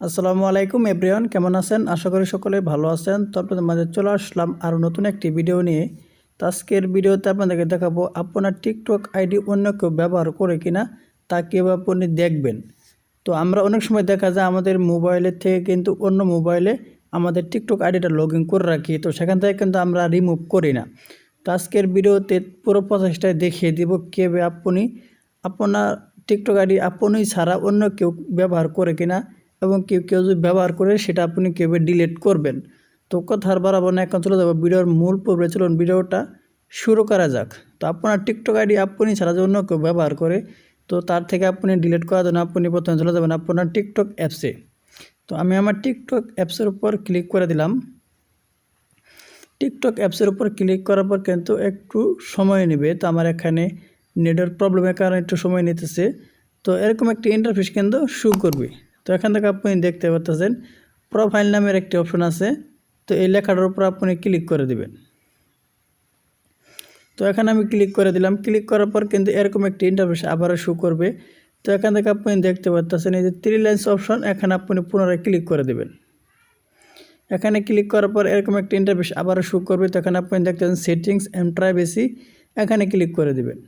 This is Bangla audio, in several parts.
আসসালামু আলাইকুম, এভরিওয়ান, কেমন আছেন? আশা করি সকলে ভালো আছেন। তো আপনাদের মাঝে চলে আসলাম আরও নতুন একটি ভিডিও নিয়ে। তো আজকের ভিডিওতে আপনাদেরকে দেখাবো, আপনার টিকটক আইডি অন্য কেউ ব্যবহার করে কিনা, তা কেউ আপনি দেখবেন? তো আমরা অনেক সময় দেখা যায় আমাদের মোবাইলের থেকে কিন্তু অন্য মোবাইলে আমাদের টিকটক আইডিটা লগ করে রাখি, তো সেখান থেকে কিন্তু আমরা রিমুভ করি না। তো আজকের ভিডিওতে পুরো প্রচেষ্টায় দেখিয়ে দিব কীভাবে আপনি, আপনার টিকটক আইডি আপনি ছাড়া অন্য কেউ ব্যবহার করে কিনা এবং কেউ কেউ যদি ব্যবহার করে সেটা আপনি কীভাবে ডিলিট করবেন? তো কথা আর বাড়াবো না, এখন চলে যাব ভিডিওর মূল পর্বে। চলুন ভিডিওটা শুরু করা যাক। তো আপনার টিকটক আইডি আপনি ছাড়া অন্য কেউ ব্যবহার করে, তো তার থেকে আপনি ডিলিট করার জন্য আপনি প্রথমে চলে যাবেন আপনার টিকটক অ্যাপসে তো আমি আমার টিকটক অ্যাপসের উপর ক্লিক করে দিলাম। টিকটক অ্যাপসের উপর ক্লিক করার পর কিন্তু একটু সময় নেবে। তো আমার এখানে নেটের প্রবলেমের কারণে একটু সময় নিতেছে। তো এরকম একটি ইন্টারফেস কিন্তু শু করবে। তো এখান থেকে আপনি দেখতে পাচ্ছেন প্রোফাইল নামের একটি অপশন আছে। তো এই লেখাটার উপর আপনি ক্লিক করে দিবেন। তো এখানে আমি ক্লিক করে দিলাম। ক্লিক করার পর কিন্তু এরকম একটি ইন্টারফেস আবারও শু করবে। তো এখান থেকে আপনি দেখতে পাচ্ছেন এই যে থ্রি লাইন্স অপশন এখানে আপনি পুনরায় ক্লিক করে দেবেন। এখানে ক্লিক করার পর এরকম একটি ইন্টারফেস আবারও শু করবে। তো এখানে আপনি দেখতে পাচ্ছেন সেটিংস অ্যান্ড প্রাইভেসি এখানে ক্লিক করে দেবেন।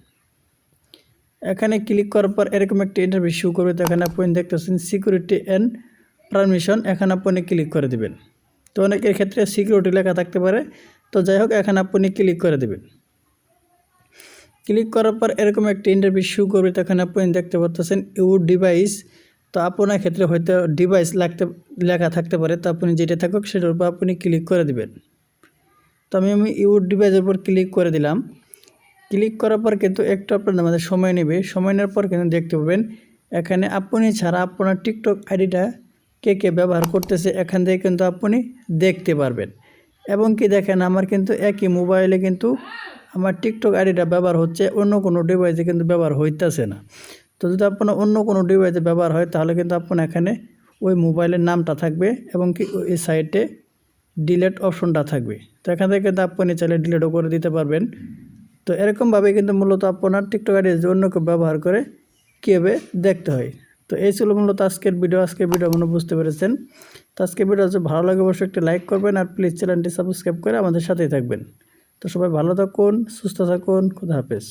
এখানে ক্লিক করার পর এরকম একটি ইন্টারভিউ শু করবে। তো এখানে আপনি দেখতেছেন সিকিউরিটি অ্যান্ড পারমিশন এখানে আপনি ক্লিক করে দেবেন। তো অনেকের ক্ষেত্রে সিকিউরিটি লেখা থাকতে পারে। তো যাই হোক, এখানে আপনি ক্লিক করে দেবেন। ক্লিক করার পর এরকম একটি ইন্টারভিউ শু করবে। তো এখানে আপনি দেখতে পাচ্ছেন ইউ ডিভাইস তো আপনার ক্ষেত্রে হয়তো ডিভাইস লাগতে, লেখা থাকতে পারে। তো আপনি যেটা থাকুক, সেটার উপর আপনি ক্লিক করে দিবেন। তো আমি আমি ইউ ডিভাইসের উপর ক্লিক করে দিলাম। ক্লিক করার পর কিন্তু একটু আপনাদের আমাদের সময় নেবে। সময় নেওয়ার পর কিন্তু দেখতে পাবেন, এখানে আপনি ছাড়া আপনার টিকটক আইডিটা কে কে ব্যবহার করতেছে এখান থেকে কিন্তু আপনি দেখতে পারবেন। এবং কি দেখেন, আমার কিন্তু একই মোবাইলে কিন্তু আমার টিকটক আইডিটা ব্যবহার হচ্ছে, অন্য কোনো ডিভাইসে কিন্তু ব্যবহার হইতেছে না। তো যদি আপনার অন্য কোনো ডিভাইসে ব্যবহার হয়, তাহলে কিন্তু আপনার এখানে ওই মোবাইলের নামটা থাকবে এবং কি ওই সাইটে ডিলেট অপশনটা থাকবে। তো এখান থেকে কিন্তু আপনি চাইলে ডিলেটও করে দিতে পারবেন। তো এরকমভাবে কিন্তু মূলত আপনার টিকটক আইডি অন্য কেউ ব্যবহার করে, কীভাবে দেখতে হয়? তো এই ছিল মূলত আজকের ভিডিও আজকের ভিডিও মনে বুঝতে পেরেছেন। তো আজকের ভিডিও যদি ভালো লাগে, অবশ্যই একটি লাইক করবেন আর প্লিজ চ্যানেলটি সাবস্ক্রাইব করে আমাদের সাথেই থাকবেন। তো সবাই ভালো থাকুন, সুস্থ থাকুন, খুদা হাফেজ।